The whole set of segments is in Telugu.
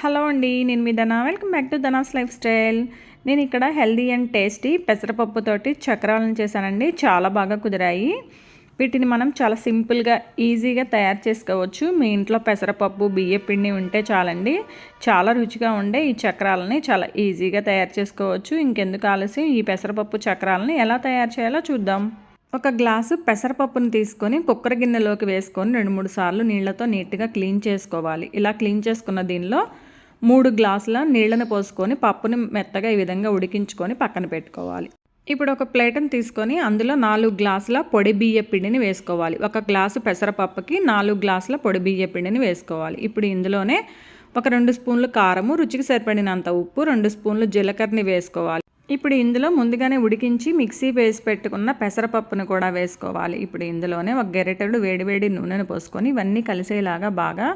హలో అండి నేను మీ Dhana. Welcome back to Dhana's lifestyle. నేను ఇక్కడ హెల్దీ అండ్ టేస్టీ పెసరపప్పుతోటి చక్రాలను చేశానండి. చాలా బాగా కుదిరాయి. వీటిని మనం చాలా సింపుల్గా ఈజీగా తయారు చేసుకోవచ్చు. మీ ఇంట్లో పెసరపప్పు బియ్య పిండి ఉంటే చాలండి. చాలా రుచిగా ఉండే ఈ చక్రాలని చాలా ఈజీగా తయారు చేసుకోవచ్చు. ఇంకెందుకు ఆలస్యం? ఈ పెసరపప్పు చక్రాలని ఎలా తయారు చేయాలో చూద్దాం. ఒక గ్లాసు పెసరపప్పును తీసుకొని కుక్కర్ గిన్నెలోకి వేసుకొని రెండు మూడు సార్లు నీళ్ళతో నీట్గా క్లీన్ చేసుకోవాలి. ఇలా క్లీన్ చేసుకున్న దీనిలో మూడు గ్లాసుల నీళ్ళను పోసుకొని పప్పుని మెత్తగా ఈ విధంగా ఉడికించుకొని పక్కన పెట్టుకోవాలి. ఇప్పుడు ఒక ప్లేట్ని తీసుకొని అందులో నాలుగు గ్లాసుల పొడి బియ్య పిండిని వేసుకోవాలి. ఒక గ్లాసు పెసరపప్పుకి నాలుగు గ్లాసుల పొడి బియ్య పిండిని వేసుకోవాలి. ఇప్పుడు ఇందులోనే ఒక రెండు స్పూన్లు కారము రుచికి సరిపడినంత ఉప్పు రెండు స్పూన్లు జీలకర్రని వేసుకోవాలి. ఇప్పుడు ఇందులో ముందుగానే ఉడికించి మిక్సీ వేసి పెట్టుకున్న పెసరపప్పును కూడా వేసుకోవాలి. ఇప్పుడు ఇందులోనే ఒక గెరెటెడు వేడివేడి నూనెను పోసుకొని ఇవన్నీ కలిసేలాగా బాగా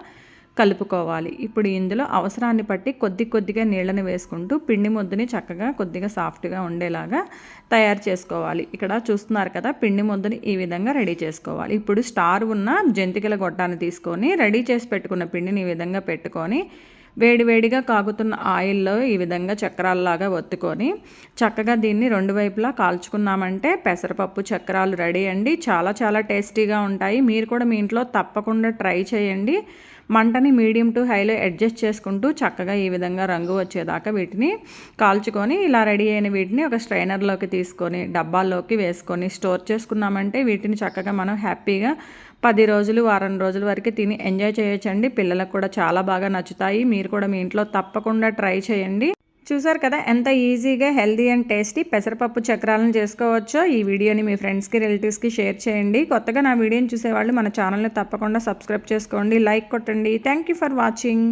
కలుపుకోవాలి. ఇప్పుడు ఇందులో అవసరాన్ని బట్టి కొద్ది కొద్దిగా నీళ్ళని వేసుకుంటూ పిండి ముద్దని చక్కగా కొద్దిగా సాఫ్ట్గా ఉండేలాగా తయారు చేసుకోవాలి. ఇక్కడ చూస్తున్నారు కదా పిండి ముద్దని ఈ విధంగా రెడీ చేసుకోవాలి. ఇప్పుడు స్టార్ ఉన్న జంతికల గొట్టాన్ని తీసుకొని రెడీ చేసి పెట్టుకున్న పిండిని ఈ విధంగా పెట్టుకొని వేడివేడిగా కాగుతున్న ఆయిల్లో ఈ విధంగా చక్రాల్లాగా ఒత్తుకొని చక్కగా దీన్ని రెండు వైపులా కాల్చుకున్నామంటే పెసరపప్పు చక్రాలు రెడీ అండి. చాలా చాలా టేస్టీగా ఉంటాయి. మీరు కూడా మీ ఇంట్లో తప్పకుండా ట్రై చేయండి. మంటని మీడియం టు హైలో అడ్జస్ట్ చేసుకుంటూ చక్కగా ఈ విధంగా రంగు వచ్చేదాకా వీటిని కాల్చుకొని ఇలా రెడీ అయిన వీటిని ఒక స్ట్రైనర్లోకి తీసుకొని డబ్బాల్లోకి వేసుకొని స్టోర్ చేసుకున్నామంటే వీటిని చక్కగా మనం హ్యాపీగా పది రోజులు వారం రోజుల వరకు తిని ఎంజాయ్ చేయొచ్చండి. పిల్లలకు కూడా చాలా బాగా నచ్చుతాయి. మీరు కూడా మీ ఇంట్లో తప్పకుండా ట్రై చేయండి. చూసారు కదా ఎంత ఈజీగా హెల్దీ అండ్ టేస్టీ పెసరపప్పు చక్రాలను చేసుకోవచ్చో ఈ వీడియోని మీ ఫ్రెండ్స్కి రిలేటివ్స్కి షేర్ చేయండి. కొత్తగా నా వీడియోని చూసేవాళ్ళు మన ఛానల్ని తప్పకుండా సబ్స్క్రైబ్ చేసుకోండి లైక్ కొట్టండి. Thank you for watching.